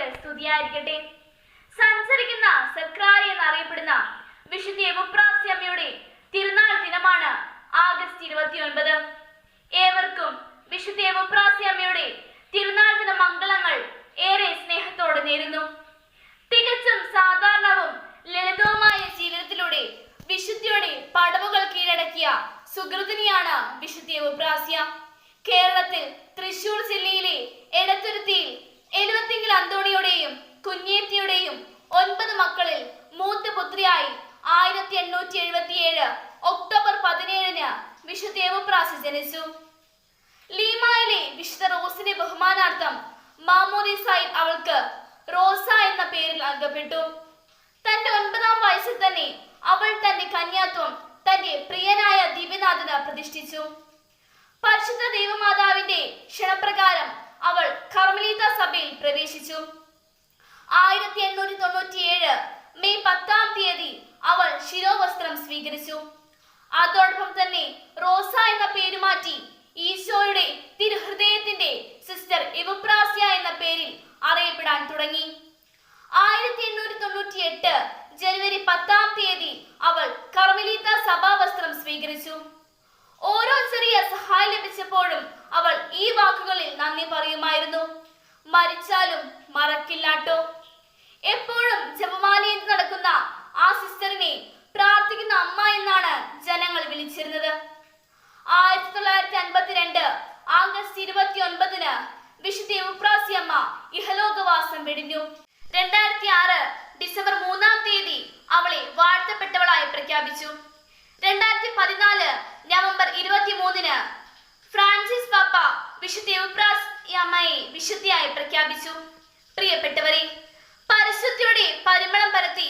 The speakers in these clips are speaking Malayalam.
മിശിഹായ്ക്ക് സ്തുതിയായിരിക്കട്ടെ. സഞ്ചരിക്കുന്ന സക്രാരി എന്നറിയപ്പെടുന്ന വിശുദ്ധ എവുപ്രാസ്യമ്മയുടെ തിരുനാൾ ദിനമാണ് ആഗസ്റ്റ് ഇരുപത്തിയൊൻപത്. ഏവർക്കും വിശുദ്ധ എവുപ്രാസ്യമ്മയുടെ തിരുനാൾ ദിന മംഗളങ്ങൾ ഏറെ സ്നേഹത്തോടെ നേരുന്നു. തികച്ചും സാധാരണവും ലളിതവുമായ ജീവിതത്തിലൂടെ വിശുദ്ധിയുടെ പടവുകൾ കീഴടക്കിയ സുഹൃത്തിനിയാണ് വിശുദ്ധ എവുപ്രാസ്യ കേരളത്തിൽ തൃശൂർ ജില്ലയിലെ എടത്തുരുത്തിയിൽ ആയിരത്തി എണ്ണൂറ്റി എഴുപത്തിയേഴ് ഒക്ടോബർ പതിനേഴിന് വിശുദ്ധ ദേവപ്രാസി ജനിച്ചു. ലീമായിലെ വിശുദ്ധ റോസിന്റെ ബഹുമാനാർത്ഥം മാമോദിസായി അവൾക്ക് റോസ എന്ന പേരിൽ നൽകപ്പെട്ടു തന്റെ ഒൻപതാം വയസ്സിൽ തന്നെ അവൾ തന്റെ കന്യാത്വം തന്റെ പ്രിയനായ ദിവ്യനാഥന് പ്രതിഷ്ഠിച്ചു. പരിശുദ്ധ ദൈവമാതാവിന്റെ ക്ഷണപ്രകാരം അവൾ കർമ്മലീത സഭയിൽ പ്രവേശിച്ചു. ആയിരത്തി എണ്ണൂറ്റി തൊണ്ണൂറ്റിയേഴ് മെയ് പത്താം തീയതി അവൾ ശിരോവസ്ത്രം സ്വീകരിച്ചു. അതോടൊപ്പം തന്നെ റോസ എന്ന പേര് മാറ്റി ഈശോയുടെ തിരുഹൃദയത്തിന്റെ സിസ്റ്റർ ഇവപ്രാസ്യ എന്ന പേരിൽ അറിയപ്പെടാൻ തുടങ്ങി. ആയിരത്തി എണ്ണൂറ്റി തൊണ്ണൂറ്റി എട്ട് ജനുവരി പത്താം തീയതി അവൾ കർമ്മലീത്ത സഭാവസ്ത്രം സ്വീകരിച്ചു. ഓരോ ചെറിയ സഹായം ലഭിച്ചപ്പോഴും അവൾ ഈ വാക്കുകളിൽ നന്ദി പറയുമായിരുന്നു. മരിച്ചാലും മറക്കില്ലാട്ടോ. എപ്പോഴും ജപമാലയിൽ അൻപത്തിരണ്ട് ആഗസ്റ്റ് ഇരുപത്തി ഒൻപതിന് വിശുദ്ധ ഉപ്രാസിയമ്മ ഇഹലോകവാസം വെടിഞ്ഞു. രണ്ടായിരത്തി ആറ് ഡിസംബർ മൂന്നാം തീയതി അവളെ വാഴ്ത്തപ്പെട്ടവളായി പ്രഖ്യാപിച്ചു. രണ്ടായിരത്തി പതിനാല് നവംബർ ഇരുപത്തി മൂന്നിന് ഫ്രാൻസിസ് പാപ്പ വിശുദ്ധ ഉപ്രാസിയമ്മയെ വിശുദ്ധിയായി പ്രഖ്യാപിച്ചു. പ്രിയപ്പെട്ടവരെ പരിശുദ്ധിയുടെ പരിമളം പരത്തി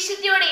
വിശുദ്ധിയുടെ